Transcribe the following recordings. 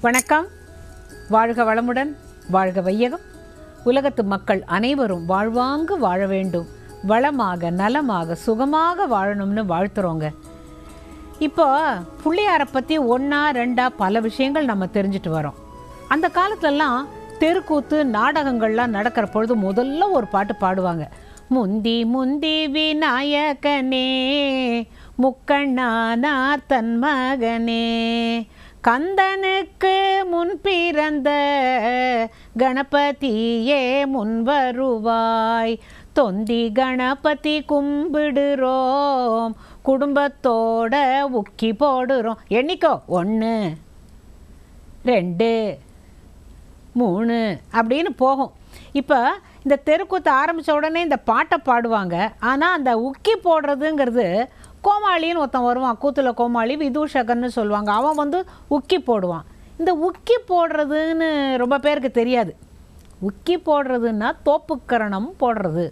வணக்கம். வாழ்க வளமுடன் வாழ்க வையகம். உலகத்து மக்கள் அனைவரும் வாழ்வாங்கு வாழ வேண்டும். வளமாக நலமாக சுகமாக வாழணும்னு வாழ்த்துறோங்க. இப்போ பிள்ளையாரை பற்றி ஒன்றா ரெண்டா பல விஷயங்கள் நம்ம தெரிஞ்சுட்டு வரோம். அந்த காலத்துலலாம் தெருக்கூத்து நாடகங்கள்லாம் நடக்கிற பொழுது முதல்ல ஒரு பாட்டு பாடுவாங்க. முந்தி முந்தி விநாயகனே முக்கண்ணானார் தன் மகனே கந்தனுக்கு முன் பிறந்த கணபதியே முன் வருவாய். தொந்தி கணபதி கும்பிடுறோம் குடும்பத்தோட உக்கி போடுறோம். எண்ணிக்கோ ஒன்று ரெண்டு மூணு அப்படின்னு போகும். இப்போ இந்த தெருக்கூத்து ஆரம்பித்த உடனே இந்த பாட்டை பாடுவாங்க. ஆனால் அந்த உக்கி போடுறதுங்கிறது கோமாளின்னு ஒருத்தன் வருவான் கூத்துல கோமாளி விதூஷகன்னு சொல்லுவாங்க. அவன் வந்து உக்கி போடுவான். இந்த உக்கி போடுறதுன்னு ரொம்ப பேருக்கு தெரியாது. உக்கி போடுறதுன்னா தோப்புக்கரணம் போடுறது.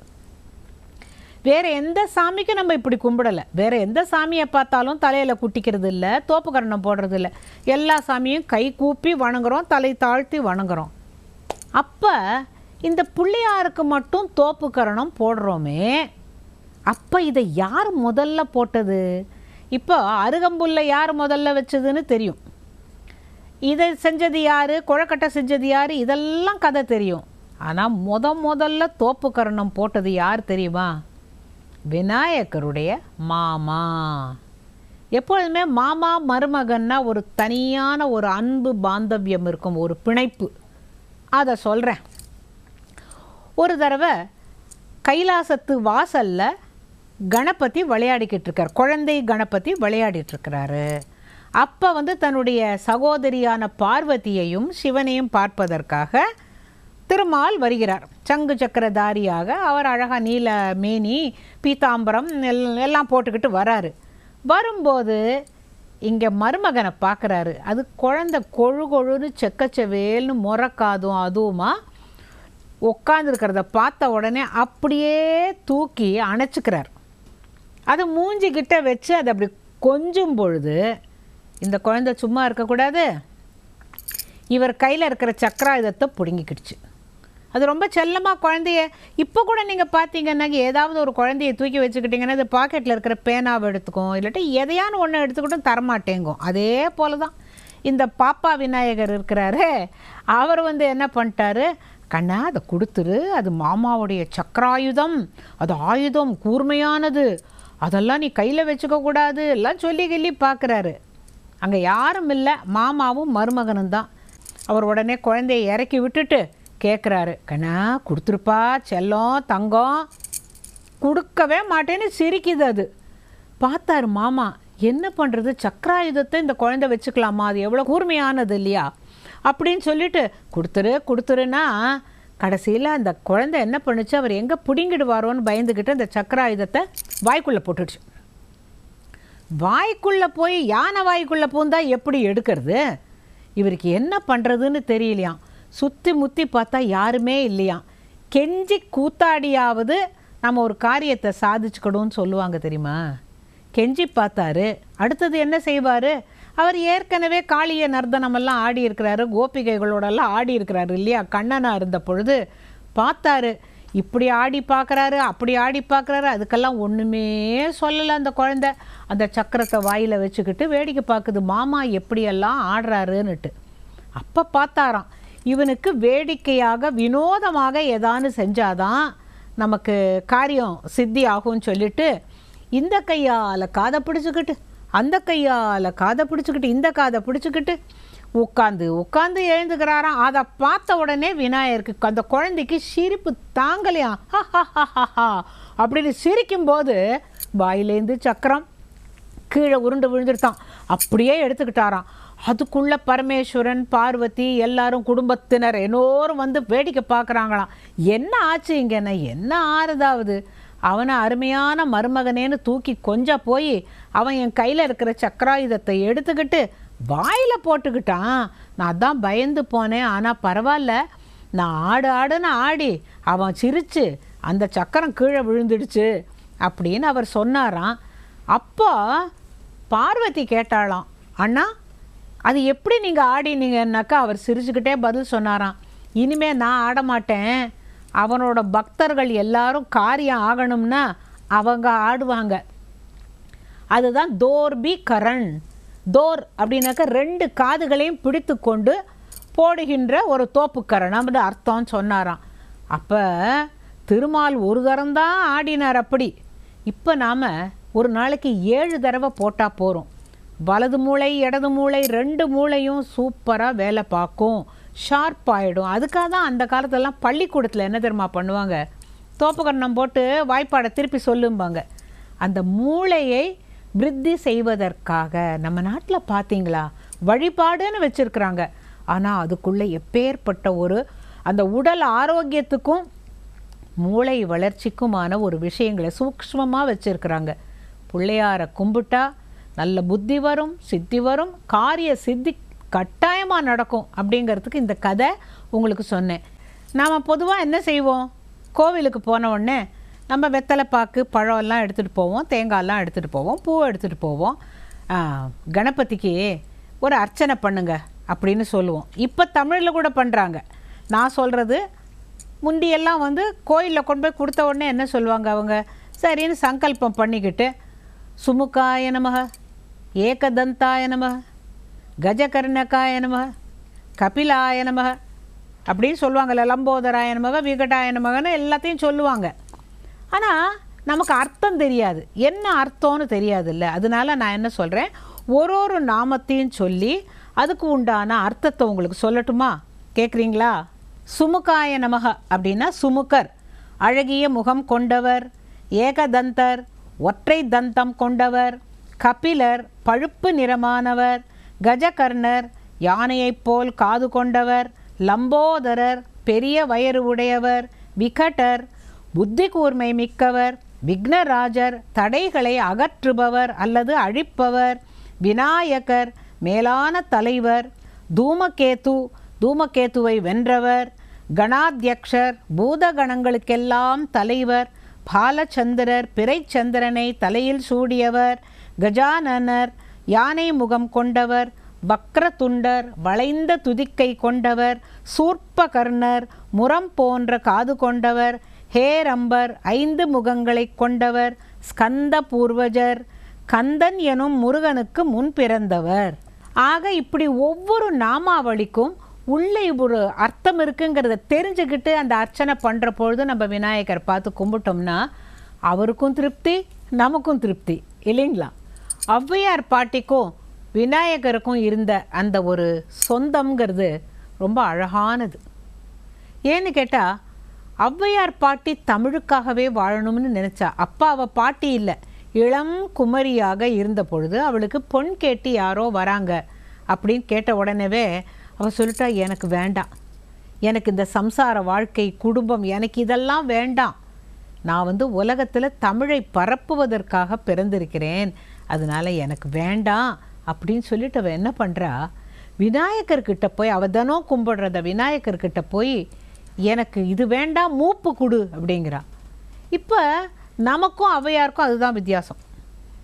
வேறு எந்த சாமிக்கும் நம்ம இப்படி கும்பிடலை. வேறு எந்த சாமியை பார்த்தாலும் தலையில் குட்டிக்கிறது இல்லை தோப்புக்கரணம் போடுறது இல்லை. எல்லா சாமியும் கை கூப்பி வணங்குறோம் தலை தாழ்த்தி வணங்குறோம். அப்போ இந்த பிள்ளையாருக்கு மட்டும் தோப்புக்கரணம் போடுறோமே அப்போ இதை யார் முதல்ல போட்டது? இப்போ அருகம்புல்லை யார் முதல்ல வச்சதுன்னு தெரியும். இதை செஞ்சது யார்? குழக்கட்டை செஞ்சது யார்? இதெல்லாம் கதை தெரியும். ஆனால் முத முதல்ல தோப்புக்கரணம் போட்டது யார் தெரியுமா? விநாயகருடைய மாமா. எப்பொழுதுமே மாமா மருமகன்னா ஒரு தனியான ஒரு அன்பு பாந்தவியம் இருக்கும் ஒரு பிணைப்பு. அதை சொல்கிறேன் ஒரு தடவை கைலாசத்து வாசலில் கணபதி விளையாடிக்கிட்டு இருக்கார் குழந்தை கணபதி விளையாடிட்டு இருக்கிறாரு அப்போ வந்து தன்னுடைய சகோதரியான பார்வதியையும் சிவனையும் பார்ப்பதற்காக திருமால் வருகிறார். சங்கு சக்கரதாரியாக அவர் அழகாக நீல மேனி பீதாம்பரம் எல்- எல்லாம் போட்டுக்கிட்டு வராரு. வரும்போது இங்கே மருமகனை பார்க்குறாரு அது குழந்தை கொழு கொழுன்னு செக்கச்சவேல்னு முறக்காதும் அதுவுமா. உட்காந்துருக்கிறத பார்த்த உடனே அப்படியே தூக்கி அணைச்சிக்கிறார். அது மூஞ்சிக்கிட்ட வச்சு அதை அப்படி கொஞ்சும் பொழுது இந்த குழந்தை சும்மா இருக்கக்கூடாது. இவர் கையில் இருக்கிற சக்கராயுதத்தை பிடுங்கிக்கிடுச்சு. அது ரொம்ப செல்லமாக குழந்தைய இப்போ கூட நீங்கள் பார்த்தீங்கன்னா ஏதாவது ஒரு குழந்தைய தூக்கி வச்சுக்கிட்டிங்கன்னா அது பாக்கெட்டில் இருக்கிற பேனாவை எடுத்துக்கும் இல்லாட்டி எதையான ஒன்று எடுத்துக்கிட்டும் தரமாட்டேங்கும். அதே போல தான் இந்த பாப்பா விநாயகர் இருக்கிறாரு அவர் வந்து என்ன பண்ணிட்டாரு? கண்ணா அதை கொடுத்துரு. அது மாமாவுடைய சக்கராயுதம். அது ஆயுதம் கூர்மையானது. அதெல்லாம் நீ கையில் வச்சுக்க கூடாது. எல்லாம் சொல்லி கிள்ளி பார்க்குறாரு அங்கே யாரும் இல்லை. மாமாவும் மருமகனும் தான். அவர் உடனே குழந்தைய இறக்கி விட்டுட்டு கேட்குறாரு கண்ணா கொடுத்துருப்பா. செல்லம் தங்கம். கொடுக்கவே மாட்டேன்னு சிரிக்குது அது. பார்த்தாரு மாமா. என்ன பண்ணுறது சக்கராயுதத்தை இந்த குழந்தை வச்சுக்கலாமா? அது எவ்வளோ கூர்மையானது இல்லையா? அப்படின்னு சொல்லிட்டு கொடுத்துரு கொடுத்துருன்னா கடைசியில் அந்த குழந்தை என்ன பண்ணுச்சு? அவர் எங்கே பிடுங்கிடுவாரோன்னு பயந்துக்கிட்டு அந்த சக்கராயுதத்தை வாய்க்குள்ளே போட்டுடுச்சு வாய்க்குள்ளே போய் யானை வாய்க்குள்ளே பூந்தா எப்படி எடுக்கிறது? இவருக்கு என்ன பண்ணுறதுன்னு தெரியலையாம். சுற்றி முத்தி பார்த்தா யாருமே இல்லையாம். கெஞ்சி கூத்தாடியாவது நம்ம ஒரு காரியத்தை சாதிச்சுக்கணும்னு சொல்லுவாங்க தெரியுமா? கெஞ்சி பார்த்தாரு. அடுத்தது என்ன செய்வார்? அவர் ஏற்கனவே காளிய நர்தனமெல்லாம் ஆடி இருக்கிறாரு கோபிகைகளோடெல்லாம் ஆடி இருக்கிறாரு இல்லையா? கண்ணனாக இருந்த பொழுது பார்த்தாரு இப்படி ஆடி பார்க்குறாரு அப்படி ஆடி பார்க்குறாரு அதுக்கெல்லாம் ஒன்றுமே சொல்லலை அந்த குழந்தை. அந்த சக்கரத்தை வாயில் வச்சுக்கிட்டு வேடிக்கை பார்க்குது மாமா எப்படியெல்லாம் ஆடுறாருன்னுட்டு. அப்போ பார்த்தாராம் இவனுக்கு வேடிக்கையாக வினோதமாக ஏதானு செஞ்சாதான் நமக்கு காரியம் சித்தி ஆகும்னு சொல்லிட்டு இந்த கையால் காதை பிடிச்சிக்கிட்டு அந்த கையால் காதை பிடிச்சிக்கிட்டு இந்த காதை பிடிச்சிக்கிட்டு உட்காந்து உட்காந்து எழுந்துக்கிறாராம் அதை பார்த்த உடனே விநாயகருக்கு அந்த குழந்தைக்கு சிரிப்பு தாங்கலையா? அப்படின்னு சிரிக்கும்போது வாயிலேருந்து சக்கரம் கீழே உருண்டு விழுந்துருத்தான். அப்படியே எடுத்துக்கிட்டாராம். அதுக்குள்ள பரமேஸ்வரன் பார்வதி எல்லாரும் குடும்பத்தினர் எல்லோரும் வந்து வேடிக்கை பார்க்குறாங்களாம். என்ன ஆச்சு இங்கன்னு என்ன ஆறுதாவது? அவனை அருமையான மருமகனேன்னு தூக்கி கொஞ்சம் போய் அவன் என் கையில் இருக்கிற சக்கராயுதத்தை எடுத்துக்கிட்டு வாயில் போட்டுக்கிட்டான். நான் அதான் பயந்து போனேன். ஆனால் பரவாயில்ல. நான் ஆடு ஆடுன்னு ஆடி அவன் சிரிச்சு அந்த சக்கரம் கீழே விழுந்துடுச்சு அப்படின்னு அவர் சொன்னாராம். அப்போ பார்வதி கேட்டாளாம் அண்ணா அது எப்படி நீங்கள் ஆடினீங்கன்னாக்கா? அவர் சிரிச்சுக்கிட்டே பதில் சொன்னாராம் இனிமே நான் ஆட மாட்டேன் அவனோட பக்தர்கள் எல்லாரும் காரியம் ஆகணும்னா அவங்க ஆடுவாங்க. அதுதான் தோர்பி கரண் தோர் அப்படின்னாக்க ரெண்டு காதுகளையும் பிடித்து கொண்டு போடுகின்ற ஒரு தோப்புக்கரணம்னு அர்த்தம் சொன்னாராம். அப்போ திருமால் ஒரு தரம்தான் ஆடினார் அப்படி. இப்போ நாம் ஒரு நாளைக்கு ஏழு தடவை போட்டால் போகிறோம் வலது மூளை இடது மூளை ரெண்டு மூளையும் சூப்பராக வேலை பார்க்கும். ஷார்ப் ஆகிடும் அதுக்காக தான் அந்த காலத்துலலாம் பள்ளிக்கூடத்தில் என்ன தெரியுமா பண்ணுவாங்க? தோப்புக்கண்ணம் போட்டு வாய்ப்பாடை திருப்பி சொல்லும்பாங்க. அந்த மூளையை விருத்தி செய்வதற்காக நம்ம நாட்டில் பார்த்தீங்களா வழிபாடுன்னு வச்சுருக்குறாங்க. ஆனால் அதுக்குள்ளே எப்பேற்பட்ட ஒரு அந்த உடல் ஆரோக்கியத்துக்கும் மூளை வளர்ச்சிக்குமான ஒரு விஷயங்களை சூக்ஷ்மமாக வச்சுருக்குறாங்க. பிள்ளையாரை கும்பிட்டா நல்ல புத்தி வரும் சித்தி வரும் காரிய சித்தி கட்டாயமாக நடக்கும் அப்படிங்கிறதுக்கு இந்த கதை உங்களுக்கு சொன்னேன். நாம் பொதுவாக என்ன செய்வோம்? கோவிலுக்கு போன உடனே நம்ம வெத்தலை பாக்கு பழம்லாம் எடுத்துகிட்டு போவோம். தேங்காயெல்லாம் எடுத்துகிட்டு போவோம். பூ எடுத்துகிட்டு போவோம். கணபதிக்கு ஒரு அர்ச்சனை பண்ணுங்க அப்படின்னு சொல்லுவோம். இப்போ தமிழில் கூட பண்ணுறாங்க நான் சொல்கிறது முந்தியெல்லாம் வந்து கோயிலில் கொண்டு போய் கொடுத்த உடனே என்ன சொல்லுவாங்க அவங்க? சரின்னு சங்கல்பம் பண்ணிக்கிட்டு சுமுகாய நமக ஏகதந்தாய நமக கஜகர்ணகாய நமக கபிலாய நமக அப்படின்னு சொல்லுவாங்கல்ல லம்போதராய நமக விகடாய நமகன்னு எல்லாத்தையும் சொல்லுவாங்க. ஆனால் நமக்கு அர்த்தம் தெரியாது. என்ன அர்த்தம்னு தெரியாதுல்ல. அதனால நான் என்ன சொல்கிறேன் ஒரு ஒரு நாமத்தையும் சொல்லி அதுக்கு உண்டான அர்த்தத்தை உங்களுக்கு சொல்லட்டுமா? கேட்குறீங்களா சுமுகாய நமக அப்படின்னா சுமுகர். அழகிய முகம் கொண்டவர் ஏகதந்தர் ஒற்றை தந்தம் கொண்டவர் கபிலர் பழுப்பு நிறமானவர் கஜகர்ணர் யானையைப் போல் காது கொண்டவர் லம்போதரர் பெரிய வயறு உடையவர் விகடர் புத்தி கூர்மை மிக்கவர் விக்னராஜர் தடைகளை அகற்றுபவர் அல்லது அழிப்பவர் விநாயகர் மேலான தலைவர் தூமகேது தூமகேத்துவை வென்றவர் கணாத்தியக்ஷர் பூதகணங்களுக்கெல்லாம் தலைவர் பாலச்சந்திரர் பிறைச்சந்திரனை தலையில் சூடியவர் கஜானனர் யானை முகம் கொண்டவர் வக்ரதுண்டர் வளைந்த துதிக்கை கொண்டவர் சூர்ப்பகர்ணர் முரம் போன்ற காது கொண்டவர் ஹேரம்பர் ஐந்து முகங்களைக் கொண்டவர் ஸ்கந்த பூர்வஜர் கந்தன் எனும் முருகனுக்கு முன் பிறந்தவர். ஆக இப்படி ஒவ்வொரு நாமாவளிக்கும் உள்ளே ஒரு அர்த்தம் இருக்குங்கிறத தெரிஞ்சுக்கிட்டு அந்த அர்ச்சனை பண்ணுற பொழுது நம்ம விநாயகர் பார்த்து கும்பிட்டோம்னா அவருக்கும் திருப்தி நமக்கும் திருப்தி. இல்லைங்களா? ஔவையார் பாட்டிக்கும் விநாயகருக்கும் இருந்த அந்த ஒரு சொந்தம்ங்கிறது ரொம்ப அழகானது. ஏன்னு கேட்டால் ஔவையார் பாட்டி தமிழுக்காகவே வாழணும்னு நினச்சா அப்பா அவள் பாட்டி இல்லை. இளம் குமரியாக இருந்த பொழுது அவளுக்கு பொன் கேட்டு யாரோ வராங்க அப்படின்னு கேட்ட உடனேவே அவள் சொல்லிட்டா எனக்கு வேண்டாம். எனக்கு இந்த சம்சார வாழ்க்கை குடும்பம் எனக்கு இதெல்லாம் வேண்டாம். நான் வந்து உலகத்தில் தமிழை பரப்புவதற்காக பிறந்திருக்கிறேன். அதனால எனக்கு வேண்டாம் அப்படின்னு சொல்லிட்டு அவள் என்ன பண்ணுறா விநாயகர்கிட்ட போய் அவள் தினம் கும்பிடுறத விநாயகர்கிட்ட போய் எனக்கு இது வேண்டாம் மூப்பு கொடு அப்படிங்கிறா. இப்போ நமக்கும் அவையாருக்கும் அதுதான் வித்தியாசம்.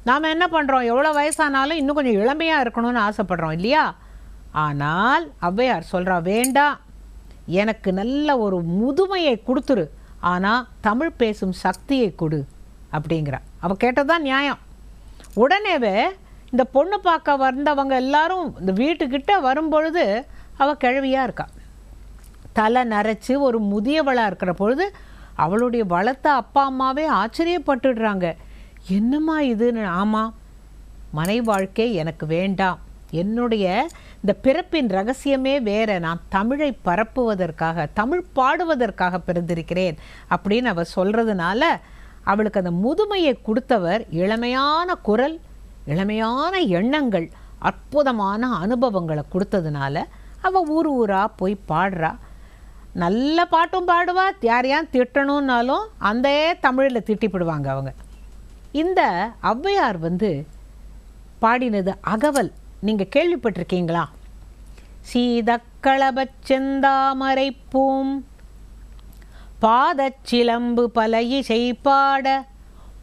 நாம் என்ன பண்ணுறோம் எவ்வளோ வயசானாலும் இன்னும் கொஞ்சம் இளமையாக இருக்கணும்னு ஆசைப்படுறோம் இல்லையா? ஆனால் ஔவையார் சொல்கிறா வேண்டாம். எனக்கு நல்ல ஒரு முதுமையை கொடுத்துரு. ஆனால் தமிழ் பேசும் சக்தியை கொடு. அப்படிங்கிறா. அவள் கேட்டதான் நியாயம். உடனேவே இந்த பொண்ணு பார்க்க வந்தவங்க எல்லாரும் இந்த வீட்டுக்கிட்ட வரும்பொழுது அவள் கிழவியாக இருக்கா. தலை நரைச்சி ஒரு முதியவளாக இருக்கிற பொழுது அவளுடைய வளர்த்த அப்பா அம்மாவே ஆச்சரியப்பட்டுடுறாங்க. என்னம்மா இதுன்னு? ஆமாம் மனை வாழ்க்கை எனக்கு வேண்டாம். என்னுடைய இந்த பிறப்பின் ரகசியமே வேற. நான் தமிழை பரப்புவதற்காக தமிழ் பாடுவதற்காக பிறந்திருக்கிறேன் அப்படின்னு அவள் சொல்கிறதுனால அவளுக்கு அந்த முதுமையை கொடுத்தவர் இளமையான குரல் இளமையான எண்ணங்கள் அற்புதமான அனுபவங்களை கொடுத்ததுனால அவள் ஊர் ஊராக போய் பாடுறா. நல்ல பாட்டும் பாடுவா யாரையான் திட்டணும்னாலும் அந்த தமிழில் திட்டிப்பிடுவாங்க அவங்க. இந்த ஔவையார் வந்து பாடினது அகவல் நீங்கள் கேள்விப்பட்டிருக்கீங்களா? சீதக்களபச்செந்தாமரை பூம் பாதச்சிலம்பு பல இசை பாட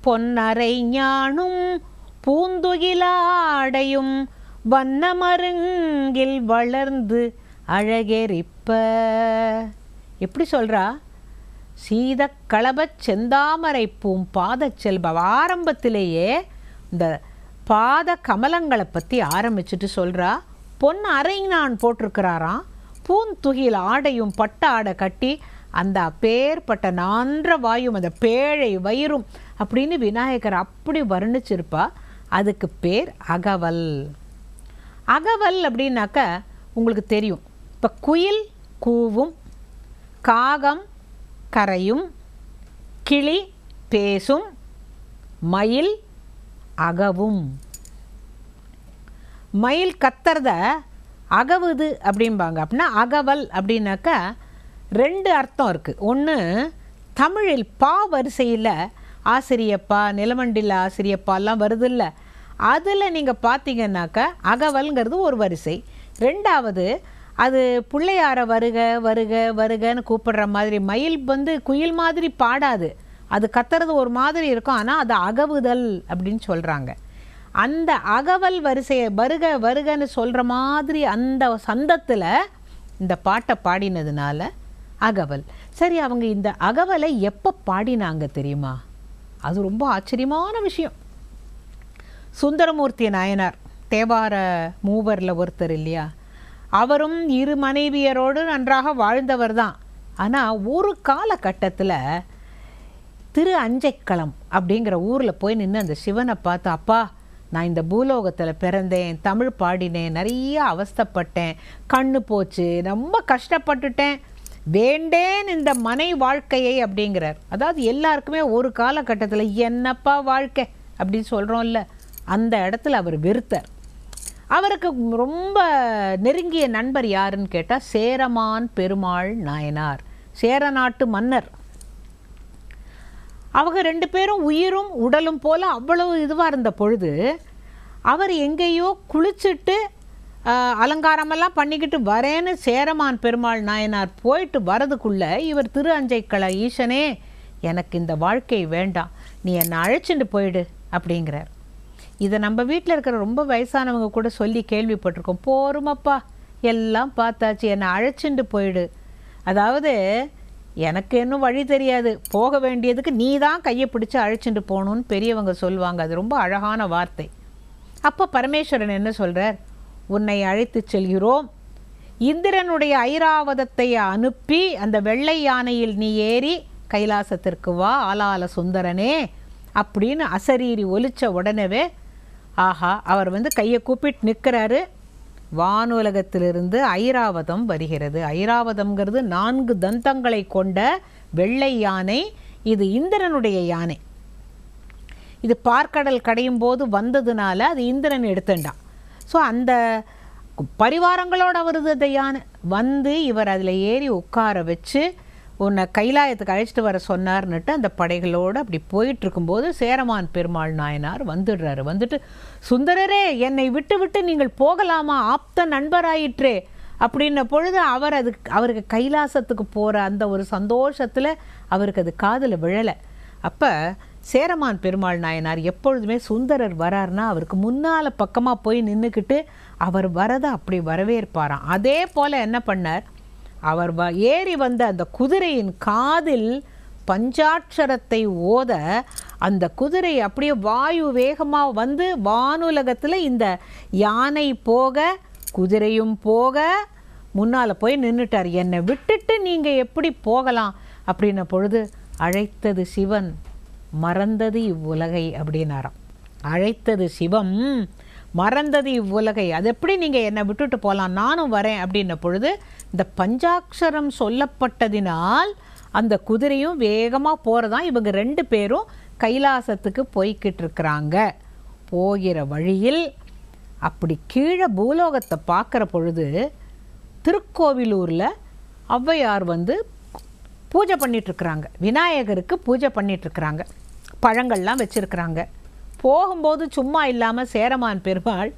பொன்னரை ஞானும் பூந்துகிலாடையும் வண்ணமருங்கில் வளர்ந்து அழகெரிப்ப எப்படி சொல்கிறா சீத களபச் செந்தாமரை பூம் பாதச்செல்பவ ஆரம்பத்திலேயே இந்த பாத கமலங்களை பற்றி ஆரம்பிச்சுட்டு சொல்கிறா பொன் அரைஞான் போட்டிருக்கிறாராம். பூந்துகில் ஆடையும் பட்ட ஆடை கட்டி அந்த பேர்பட்ட நான்ற வாயும் அந்த பேழை வயிறும் அப்படின்னு விநாயகர் அப்படி வர்ணிச்சிருப்பா. அதுக்கு பேர் அகவல். அகவல் அப்படின்னாக்க உங்களுக்கு தெரியும். இப்போ குயில் கூவும் காகம் கரையும் கிளி பேசும் மயில் அகவும். மயில் கத்துறத அகவுது அப்படிம்பாங்க. அப்படின்னா அகவல் அப்படின்னாக்கா ரெண்டு அர்த்தம் இருக்குது ஒன்று தமிழில் பா வரிசையில் ஆசிரியப்பா நிலமண்டில் ஆசிரியப்பாலாம் வருதில்ல. அதில் நீங்கள் பார்த்தீங்கன்னாக்கா அகவல்ங்கிறது ஒரு வரிசை. ரெண்டாவது அது பிள்ளையார வருக வருக வருகன்னு கூப்பிடுற மாதிரி மயில் வந்து குயில் மாதிரி பாடாது. அது கத்துறது ஒரு மாதிரி இருக்கும் ஆனால் அது அகவுதல் அப்படின்னு சொல்கிறாங்க அந்த அகவல் வரிசையை வருக வருகன்னு சொல்கிற மாதிரி அந்த சந்தத்தில் இந்த பாட்டை பாடினதுனால அகவல். சரி அவங்க இந்த அகவலை எப்போ பாடினாங்க தெரியுமா? அது ரொம்ப ஆச்சரியமான விஷயம். சுந்தரமூர்த்தி நாயனார் தேவார மூவரில் ஒருத்தர் இல்லையா? அவரும் இரு மனைவியரோடு நன்றாக வாழ்ந்தவர் தான். ஆனால் ஒரு காலகட்டத்தில் திரு அஞ்சைக்களம் அப்படிங்கிற ஊரில் போய் நின்று அந்த சிவனை பார்த்து அப்பா நான் இந்த பூலோகத்தில் பிறந்தேன் தமிழ் பாடினேன் நிறைய அவஸ்தைப்பட்டேன் கண்ணு போச்சு ரொம்ப கஷ்டப்பட்டுட்டேன் வேண்டேன் இந்த மனை வாழ்க்கையை அப்படிங்கிறார். அதாவது எல்லாருக்குமே ஒரு காலகட்டத்தில் என்னப்பா வாழ்க்கை அப்படின்னு சொல்கிறோம்ல அந்த இடத்துல அவர் வெறுத்தார். அவருக்கு ரொம்ப நெருங்கிய நண்பர் யாருன்னு கேட்டால் சேரமான் பெருமாள் நாயனார் சேர நாட்டு மன்னர். அவங்க ரெண்டு பேரும் உயிரும் உடலும் போல் அவ்வளவு இதுவாக இருந்த பொழுது அவர் எங்கேயோ குளிச்சுட்டு அலங்காரமெல்லாம் பண்ணிக்கிட்டு வரேன்னு சேரமான் பெருமாள் நாயனார் போயிட்டு வரதுக்குள்ளே இவர் திரு அஞ்சைக்கள ஈசனே எனக்கு இந்த வாழ்க்கை வேண்டாம். நீ என்னை அழைச்சிட்டு போயிடு அப்படிங்கிறார். இதை நம்ம வீட்டில் இருக்கிற ரொம்ப வயசானவங்க கூட சொல்லி கேள்விப்பட்டிருக்கோம். போருமப்பா எல்லாம் பார்த்தாச்சு. என்னை அழைச்சிட்டு போயிடு. அதாவது எனக்கு இன்னும் வழி தெரியாது. போக வேண்டியதுக்கு நீ தான் கையை பிடிச்சி அழைச்சிட்டு போகணும்னு பெரியவங்க சொல்லுவாங்க. அது ரொம்ப அழகான வார்த்தை. அப்போ பரமேஸ்வரன் என்ன சொல்கிறார் உன்னை அழைத்துச் செல்கிறோம். இந்திரனுடைய ஐராவதத்தை அனுப்பி அந்த வெள்ளை யானையில் நீ ஏறி கைலாசத்திற்கு வா ஆலால சுந்தரனே அப்படின்னு அசரீரி ஒலிச்ச உடனவே ஆஹா அவர் வந்து கையை கூப்பிட்டு நிற்கிறாரு. வானுலகத்திலிருந்து ஐராவதம் வருகிறது. ஐராவதம்ங்கிறது நான்கு தந்தங்களை கொண்ட வெள்ளை யானை. இது இந்திரனுடைய யானை. இது பார்க்கடல் கடையும் போது வந்ததுனால அது இந்திரன் எடுத்துட்டான் ஸோ அந்த பரிவாரங்களோட வருது அந்த வந்து இவர் அதில் ஏறி உட்கார வச்சு உன்னை கைலாயத்துக்கு அழைச்சிட்டு வர சொன்னார்னுட்டு அந்த படைகளோடு அப்படி போயிட்டுருக்கும்போது சேரமான் பெருமாள் நாயனார் வந்துடுறாரு. வந்துட்டு சுந்தரரே என்னை விட்டு விட்டு நீங்கள் போகலாமா? ஆப்த நண்பராயிற்றே. அப்படின்ன பொழுது அவர் அது அவருக்கு கைலாசத்துக்கு போகிற அந்த ஒரு சந்தோஷத்தில் அவருக்கு அது காதில் விழலை. அப்போ சேரமான் பெருமாள் நாயனார் எப்பொழுதுமே சுந்தரர் வரார்னா அவருக்கு முன்னால் பக்கமாக போய் நின்றுக்கிட்டு அவர் வரதை அப்படி வரவேற்பாராம். அதே போல் என்ன பண்ணார்? அவர் வ ஏறி வந்த அந்த குதிரையின் காதில் பஞ்சாட்சரத்தை ஓத அந்த குதிரை அப்படியே வாயு வேகமாக வந்து வானுலகத்தில் இந்த யானை போக குதிரையும் போக முன்னால் போய் நின்றுட்டார் என்னை விட்டுட்டு நீங்கள் எப்படி போகலாம்? அப்படின்ன பொழுது அழைத்தது சிவன். மறந்தது இவ்வுலகை அப்படின்னாராம். அழைத்தது சிவம் மறந்தது இவ்வுலகை. அது எப்படி நீங்கள் என்னை விட்டுட்டு போகலாம் நானும் வரேன் அப்படின்ன பொழுது இந்த பஞ்சாட்சரம் சொல்லப்பட்டதினால் அந்த குதிரையும் வேகமாக போகிறதான் இவங்க ரெண்டு பேரும் கைலாசத்துக்கு போய்கிட்டு இருக்கிறாங்க போகிற வழியில் அப்படி கீழே பூலோகத்தை பார்க்குற பொழுது திருக்கோவிலூரில் ஔவையார் வந்து பூஜை பண்ணிகிட்ருக்குறாங்க விநாயகருக்கு பூஜை பண்ணிகிட்ருக்குறாங்க பழங்கள்லாம் வச்சுருக்குறாங்க. போகும்போது சும்மா இல்லாமல் சேரமான் பெருமாள்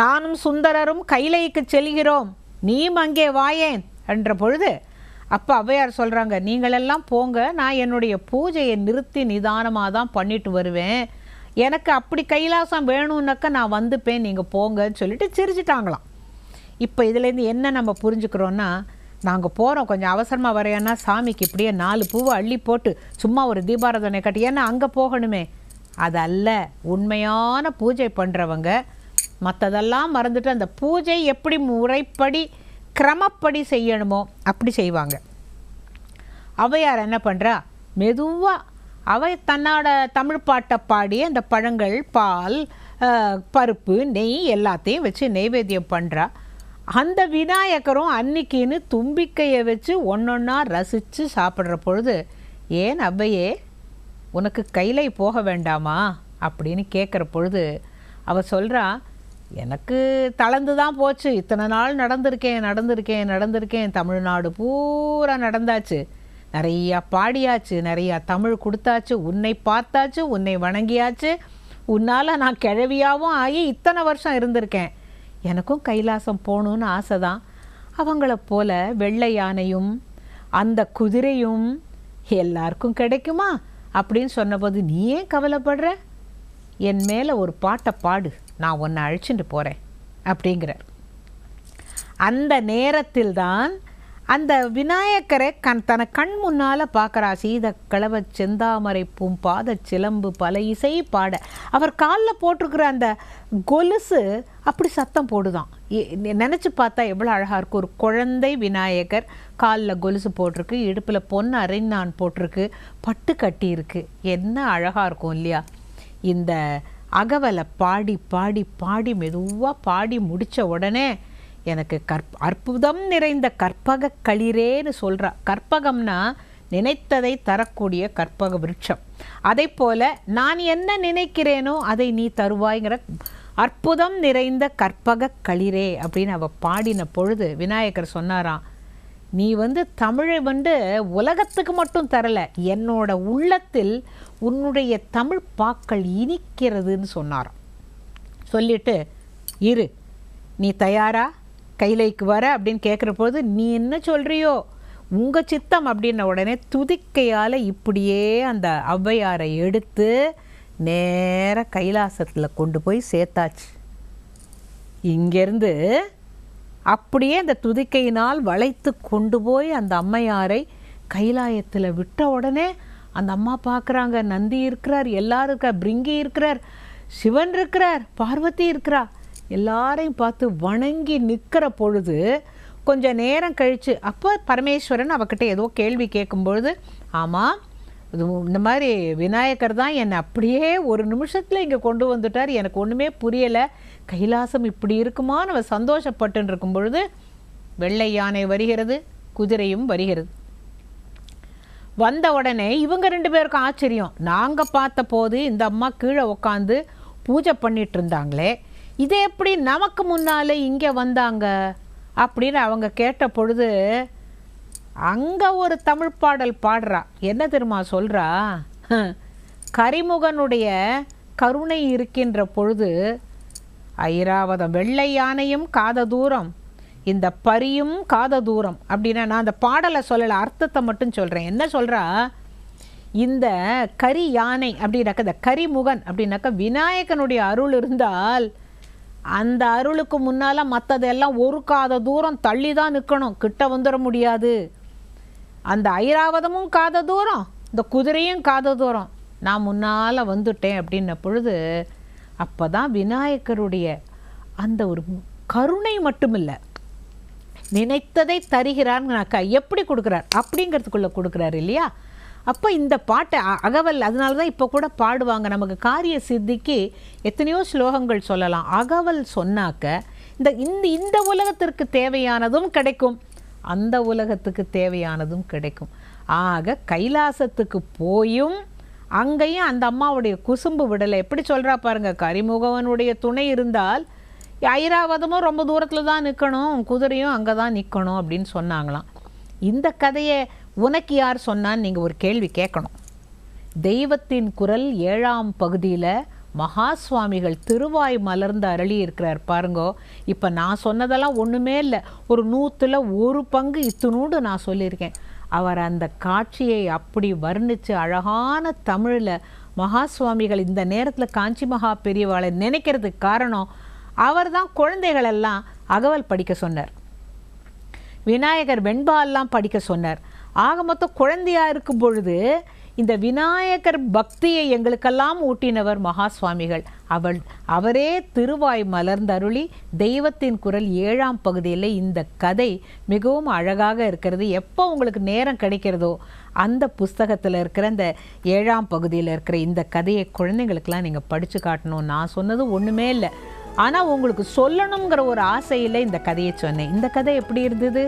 நானும் சுந்தரரும் கைலைக்கு செல்கிறோம். நீயும் அங்கே வாயேன். என்ற பொழுது அப்போ அவ்வையார் சொல்கிறாங்க நீங்களெல்லாம் போங்க. நான் என்னுடைய பூஜையை நிறுத்தி நிதானமாக தான் பண்ணிட்டு வருவேன். எனக்கு அப்படி கைலாசம் வேணும்னாக்கா நான் வந்துப்பேன். நீங்கள் போங்கன்னு சொல்லிட்டு சிரிச்சிட்டாங்களாம். இப்போ இதுலேருந்து என்ன நம்ம புரிஞ்சுக்கிறோன்னா நாங்கள் போகிறோம் கொஞ்சம் அவசரமாக வரையன்னா சாமிக்கு இப்படியே நாலு பூவை அள்ளி போட்டு சும்மா ஒரு தீபாராதனை கட்டி ஏன்னா அங்கே போகணுமே. அது அல்ல உண்மையான பூஜை பண்ணுறவங்க மற்றதெல்லாம் மறந்துட்டு அந்த பூஜை எப்படி முறைப்படி கிரமப்படி செய்யணுமோ அப்படி செய்வாங்க. அவையார் என்ன பண்ணுறா மெதுவாக அவை தன்னோட தமிழ் பாட்டை பாடி அந்த பழங்கள் பால் பருப்பு நெய் எல்லாத்தையும் வச்சு நெய்வேத்தியம் பண்ணுறா அந்த விநாயகரும் அன்னைக்குன்னு தும்பிக்கையை வச்சு ஒன்றொன்னா ரசித்து சாப்பிட்ற பொழுது ஏன் அவ்வையே உனக்கு கைலை போக வேண்டாமா? அப்படின்னு கேட்குற பொழுது அவள் சொல்கிறா எனக்கு தளர்ந்து தான் போச்சு. இத்தனை நாள் நடந்திருக்கேன் நடந்திருக்கேன் நடந்திருக்கேன். தமிழ்நாடு பூரா நடந்தாச்சு. நிறையா பாடியாச்சு நிறையா தமிழ் கொடுத்தாச்சு உன்னை பார்த்தாச்சு உன்னை வணங்கியாச்சு. உன்னால் நான் கிழவியாகவும் ஆகி இத்தனை வருஷம் இருந்திருக்கேன். எனக்கும் கைலாசம் போகணுன்னு ஆசை தான் அவங்கள போல வெள்ளை யானையும் அந்த குதிரையும் எல்லாருக்கும் கிடைக்குமா? அப்படின்னு சொன்னபோது நீ ஏன் கவலைப்படுற? என் மேலே ஒரு பாட்டை பாடு நான் உன்னை அழைச்சிட்டு போகிறேன் அப்படிங்கிறார். அந்த நேரத்தில் தான் அந்த விநாயகரை கண் தன கண் முன்னால் பார்க்குறா. சீத கிழவ செந்தாமரை பூம் பாத சிலம்பு பல இசை பாட. அவர் காலில் போட்டிருக்கிற அந்த கொலுசு அப்படி சத்தம் போடுதான். நினச்சி பார்த்தா எவ்வளோ அழகாக இருக்கும். ஒரு குழந்தை விநாயகர் காலில் கொலுசு போட்டிருக்கு. இடுப்பில் பொன் அரைநான் போட்டிருக்கு. பட்டு கட்டியிருக்கு. என்ன அழகாக இருக்கும் இல்லையா? இந்த அகவலை பாடி பாடி பாடி மெதுவாக பாடி முடித்த உடனே எனக்கு கற் அற்புதம் நிறைந்த கற்பக களிரேன்னு சொல்கிறா கற்பகம்னா நினைத்ததை தரக்கூடிய கற்பக விருட்சம். அதை போல நான் என்ன நினைக்கிறேனோ அதை நீ தருவாய்ங்கிற அற்புதம் நிறைந்த கற்பக களிரே அப்படின்னு அவள் பாடின பொழுது விநாயகர் சொன்னாராம் நீ வந்து தமிழை வந்து உலகத்துக்கு மட்டும் தரல என்னோட உள்ளத்தில் உன்னுடைய தமிழ் பாக்கள் இனிக்கிறதுன்னு சொன்னாராம். சொல்லிட்டு இரு நீ தயாரா? கைலைக்கு வர அப்படின்னு கேட்குற போது நீ என்ன சொல்கிறியோ உங்கள் சித்தம் அப்படின்ன உடனே துதிக்கையால் இப்படியே அந்த ஔவையாரை எடுத்து நேர கைலாசத்தில் கொண்டு போய் சேர்த்தாச்சு. இங்கேருந்து அப்படியே அந்த துதிக்கையினால் வளைத்து கொண்டு போய் அந்த அம்மையாரை கைலாயத்தில் விட்ட உடனே அந்த அம்மா பார்க்குறாங்க நந்தி இருக்கிறார் எல்லாரும் இருக்கிறார் பிரிங்கி இருக்கிறார் சிவன் இருக்கிறார் பார்வதி இருக்கிறா எல்லாரையும் பார்த்து வணங்கி நிற்கிற பொழுது கொஞ்சம் நேரம் கழித்து அப்போ பரமேஸ்வரன் அவகிட்ட ஏதோ கேள்வி கேட்கும்பொழுது ஆமாம் இது இந்த மாதிரி விநாயகர் தான் என்னை அப்படியே ஒரு நிமிஷத்தில் இங்கே கொண்டு வந்துட்டார். எனக்கு ஒன்றுமே புரியலை. கைலாசம் இப்படி இருக்குமா நம்ம சந்தோஷப்பட்டு இருக்கும் பொழுது வெள்ளை யானை வருகிறது குதிரையும் வருகிறது. வந்த உடனே இவங்க ரெண்டு பேருக்கும் ஆச்சரியம். நாங்கள் பார்த்த போது இந்த அம்மா கீழே உட்காந்து பூஜை பண்ணிட்டு இருந்தாங்களே இது எப்படி நமக்கு முன்னாலே இங்கே வந்தாங்க? அப்படின்னு அவங்க கேட்ட பொழுது அங்கே ஒரு தமிழ் பாடல் பாடுறா. என்ன தெரியுமா சொல்கிறா கரிமுகனுடைய கருணை இருக்கின்ற பொழுது ஐராவதம் வெள்ளை யானையும் காத தூரம் இந்த பரியும் காத தூரம் அப்படின்னா நான் அந்த பாடலை சொல்லலை அர்த்தத்தை மட்டும் சொல்கிறேன் என்ன சொல்கிறா இந்த கரி யானை அப்படின்னாக்க இந்த கரிமுகன் அப்படின்னாக்க விநாயகனுடைய அருள் இருந்தால் அந்த அருளுக்கு முன்னால் மற்றதெல்லாம் ஒரு காத தூரம் தள்ளி தான் நிற்கணும் கிட்ட வந்துட முடியாது. அந்த ஐராவதமும் காத தூரம் இந்த குதிரையும் காத தூரம். நான் முன்னால் வந்துட்டேன் அப்படின்ன பொழுது அப்போ தான் விநாயகருடைய அந்த ஒரு கருணை மட்டும் இல்லை நினைத்ததை தருகிறான்னாக்கா எப்படி கொடுக்குறார்? அப்படிங்கிறதுக்குள்ளே கொடுக்குறாரு இல்லையா? அப்போ இந்த பாட்டை அகவல் அதனால தான் இப்போ கூட பாடுவாங்க. நமக்கு காரிய சித்திக்கு எத்தனையோ ஸ்லோகங்கள் சொல்லலாம். அகவல் சொன்னாக்க இந்த இந்த இந்த உலகத்திற்கு தேவையானதும் கிடைக்கும். அந்த உலகத்துக்கு தேவையானதும் கிடைக்கும். ஆக கைலாசத்துக்கு போயும் அங்கேயும் அந்த அம்மாவுடைய குசும்பு விடலை. எப்படி சொல்கிறா பாருங்க கரிமுகவனுடைய துணை இருந்தால் ஐராவதமும் ரொம்ப தூரத்தில் தான் நிற்கணும் குதிரையும் அங்கே தான் நிற்கணும் அப்படின்னு சொன்னாங்களாம். இந்த கதையை உனக்கு யார் சொன்னான்னு நீங்கள் ஒரு கேள்வி கேட்கணும். தெய்வத்தின் குரல் ஏழாம் பகுதியில் மகா சுவாமிகள் திருவாய் மலர்ந்து அருளி இருக்கிறார் பாருங்கோ. இப்போ நான் சொன்னதெல்லாம் ஒன்றுமே இல்லை. ஒரு நூற்றில் ஒரு பங்கு இத்தினூண்டு நான் சொல்லியிருக்கேன். அவர் அந்த காட்சியை அப்படி வர்ணித்து அழகான தமிழில் மகா சுவாமிகள் இந்த நேரத்தில் காஞ்சி மகா பெரியவாளை நினைக்கிறதுக்கு காரணம் அவர் தான் குழந்தைகளெல்லாம் அகவல் படிக்க சொன்னார். விநாயகர் வெண்பாலெலாம் படிக்க சொன்னார். ஆக மொத்தம் குழந்தையாக இருக்கும் பொழுது இந்த விநாயகர் பக்தியை எங்களுக்கெல்லாம் ஊட்டினவர் மகா சுவாமிகள் அவள் அவரே திருவாய் மலர்ந்தருளி தெய்வத்தின் குரல் ஏழாம் பகுதியில் இந்த கதை மிகவும் அழகாக இருக்கிறது. எப்போ உங்களுக்கு நேரம் கிடைக்கிறதோ அந்த புஸ்தகத்தில் இருக்கிற இந்த ஏழாம் பகுதியில் இருக்கிற இந்த கதையை குழந்தைங்களுக்கெல்லாம் நீங்கள் படித்து காட்டணும் நான் சொன்னது ஒன்றுமே இல்லை. ஆனால் உங்களுக்கு சொல்லணுங்கிற ஒரு ஆசையில் இந்த கதையை சொன்னேன். இந்த கதை எப்படி இருந்தது?